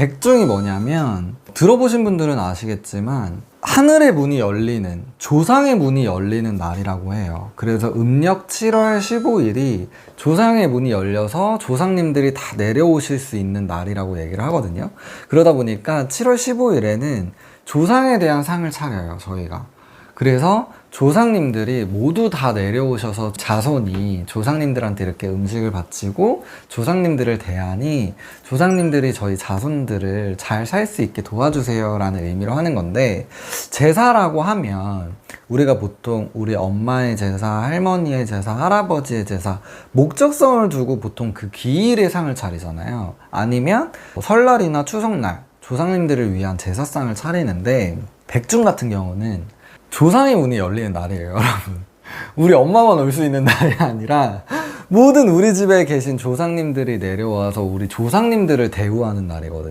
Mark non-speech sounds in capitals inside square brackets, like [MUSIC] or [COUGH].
백중이 뭐냐면 들어보신 분들은 아시겠지만 하늘의 문이 열리는 조상의 문이 열리는 날이라고 해요. 그래서 음력 7월 15일이 조상의 문이 열려서 조상님들이 다 내려오실 수 있는 날이라고 얘기를 하거든요. 그러다 보니까 7월 15일에는 조상에 대한 상을 차려요, 저희가. 그래서 조상님들이 모두 다 내려오셔서 자손이 조상님들한테 이렇게 음식을 바치고 조상님들을 대하니 조상님들이 저희 자손들을 잘 살 수 있게 도와주세요라는 의미로 하는 건데 제사라고 하면 우리가 보통 우리 엄마의 제사, 할머니의 제사, 할아버지의 제사 목적성을 두고 보통 그 기일의 상을 차리잖아요. 아니면 뭐 설날이나 추석날 조상님들을 위한 제사상을 차리는데 백중 같은 경우는 조상의 문이 열리는 날이에요, [LAUGHS] 여러분. 우리 엄마만 올 수 있는 날이 아니라 모든 우리 집에 계신 조상님들이 내려와서 우리 조상님들을 대우하는 날이거든요.